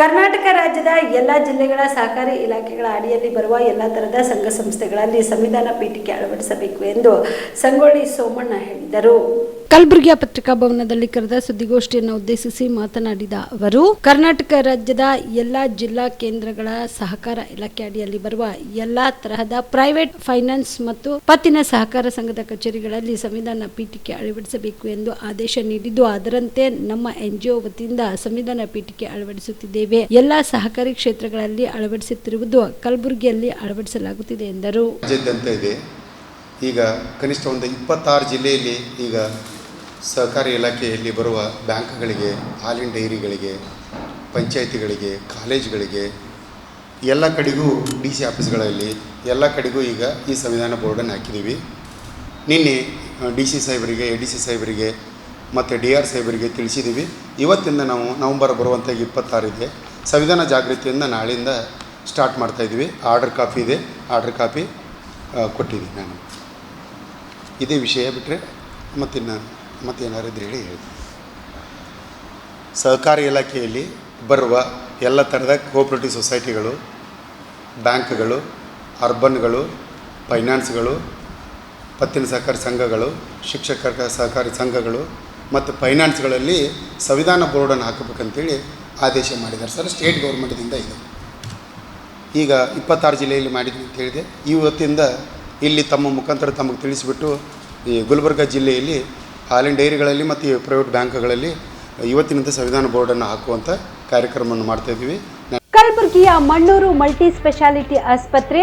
ಕರ್ನಾಟಕ ರಾಜ್ಯದ ಎಲ್ಲ ಜಿಲ್ಲೆಗಳ ಸಹಕಾರಿ ಇಲಾಖೆಗಳ ಅಡಿಯಲ್ಲಿ ಬರುವ ಎಲ್ಲ ತರಹದ ಸಂಘ ಸಂಸ್ಥೆಗಳಲ್ಲಿ ಸಂವಿಧಾನ ಪೀಠಿಕೆ ಅಳವಡಿಸಬೇಕು ಎಂದು ಸಂಗೊಳ್ಳಿ ಸೋಮಣ್ಣ ಹೇಳಿದರು. ಕಲಬುರಗಿಯ ಪತ್ರಿಕಾ ಭವನದಲ್ಲಿ ಕರೆದ ಸುದ್ದಿಗೋಷ್ಠಿಯನ್ನು ಉದ್ದೇಶಿಸಿ ಮಾತನಾಡಿದ ಅವರು, ಕರ್ನಾಟಕ ರಾಜ್ಯದ ಎಲ್ಲ ಜಿಲ್ಲಾ ಕೇಂದ್ರಗಳ ಸಹಕಾರ ಇಲಾಖೆ ಅಡಿಯಲ್ಲಿ ಬರುವ ಎಲ್ಲಾ ತರಹದ ಪ್ರೈವೇಟ್ ಫೈನಾನ್ಸ್ ಮತ್ತು ಪತ್ತಿನ ಸಹಕಾರ ಸಂಘದ ಕಚೇರಿಗಳಲ್ಲಿ ಸಂವಿಧಾನ ಪೀಠಿಕೆ ಅಳವಡಿಸಬೇಕು ಎಂದು ಆದೇಶ ನೀಡಿದ್ದು, ಅದರಂತೆ ನಮ್ಮ ಎನ್ಜಿಒ ವತಿಯಿಂದ ಸಂವಿಧಾನ ಪೀಠಿಕೆ ಅಳವಡಿಸುತ್ತಿದ್ದೇವೆ. ಎಲ್ಲಾ ಸಹಕಾರಿ ಕ್ಷೇತ್ರಗಳಲ್ಲಿ ಅಳವಡಿಸುತ್ತಿರುವುದು ಕಲಬುರಗಿಯಲ್ಲಿ ಅಳವಡಿಸಲಾಗುತ್ತಿದೆ ಎಂದರು. ಈಗ ಕನಿಷ್ಠ ಒಂದು ಇಪ್ಪತ್ತಾರು ಜಿಲ್ಲೆಯಲ್ಲಿ ಈಗ ಸಹಕಾರಿ ಇಲಾಖೆಯಲ್ಲಿ ಬರುವ ಬ್ಯಾಂಕ್ಗಳಿಗೆ, ಹಾಲಿನ ಡೈರಿಗಳಿಗೆ, ಪಂಚಾಯಿತಿಗಳಿಗೆ, ಕಾಲೇಜುಗಳಿಗೆ, ಎಲ್ಲ ಕಡೆಗೂ ಡಿ ಸಿ ಆಫೀಸ್ಗಳಲ್ಲಿ ಎಲ್ಲ ಕಡೆಗೂ ಈಗ ಈ ಸಂವಿಧಾನ ಬೋರ್ಡನ್ನು ಹಾಕಿದ್ದೀವಿ. ನಿನ್ನೆ ಡಿ ಸಿ ಸಾಹೇಬರಿಗೆ, ಎ ಡಿ ಸಿ ಸಾಹೇಬರಿಗೆ ಮತ್ತು ಡಿ ಆರ್ ಸಾಹೇಬರಿಗೆ ತಿಳಿಸಿದ್ದೀವಿ. ಇವತ್ತಿಂದ ನಾವು ನವಂಬರ್ ಬರುವಂಥ ಇಪ್ಪತ್ತಾರಿದೆ ಸಂವಿಧಾನ ಜಾಗೃತಿಯಿಂದ ನಾಳೆಯಿಂದ ಸ್ಟಾರ್ಟ್ ಮಾಡ್ತಾಯಿದ್ವಿ ಆರ್ಡರ್ ಕಾಪಿ ಇದೆ. ಆರ್ಡರ್ ಕಾಪಿ ಕೊಟ್ಟಿದ್ದೀನಿ ನಾನು. ಇದೇ ವಿಷಯ ಬಿಟ್ಟರೆ ಮತ್ತಿನ್ನು ಮತ್ತೇನಾರು ಇದ್ರೆ ಹೇಳಿ. ಹೇಳಿ ಸಹಕಾರಿ ಇಲಾಖೆಯಲ್ಲಿ ಬರುವ ಎಲ್ಲ ಥರದ ಕೋಆಪ್ರೇಟಿವ್ ಸೊಸೈಟಿಗಳು, ಬ್ಯಾಂಕ್ಗಳು, ಅರ್ಬನ್ಗಳು, ಫೈನಾನ್ಸ್ಗಳು, ಪತ್ತಿನ ಸಹಕಾರಿ ಸಂಘಗಳು ಶಿಕ್ಷಕರ ಸಹಕಾರಿ ಸಂಘಗಳು ಮತ್ತು ಫೈನಾನ್ಸ್ಗಳಲ್ಲಿ ಸಂವಿಧಾನ ಬೋರ್ಡನ್ನು ಹಾಕಬೇಕಂತೇಳಿ ಆದೇಶ ಮಾಡಿದ್ದಾರೆ ಸರ್. ಸ್ಟೇಟ್ ಗೌರ್ಮೆಂಟ್ದಿಂದ ಇದು. ಈಗ ಇಪ್ಪತ್ತಾರು ಜಿಲ್ಲೆಯಲ್ಲಿ ಮಾಡಿದ್ವಿ ಅಂತ ಹೇಳಿದೆ. ಇವತ್ತಿಂದ ಇಲ್ಲಿ ತಮ್ಮ ಮುಖಾಂತರ ತಮಗೆ ತಿಳಿಸಿಬಿಟ್ಟು ಈ ಗುಲ್ಬರ್ಗ ಜಿಲ್ಲೆಯಲ್ಲಿ ಹಾಲಿನ ಡೈರಿಗಳಲ್ಲಿ ಮತ್ತು ಪ್ರೈವೇಟ್ ಬ್ಯಾಂಕ್ಗಳಲ್ಲಿ ಇವತ್ತಿನಿಂದ ಸಂವಿಧಾನ ಬೋರ್ಡನ್ನು ಹಾಕುವಂಥ ಕಾರ್ಯಕ್ರಮವನ್ನು ಮಾಡ್ತಾ ಇದ್ದೀವಿ. ಕಲಬುರಗಿಯ ಮಣ್ಣೂರು ಮಲ್ಟಿ ಸ್ಪೆಷಾಲಿಟಿ ಆಸ್ಪತ್ರೆ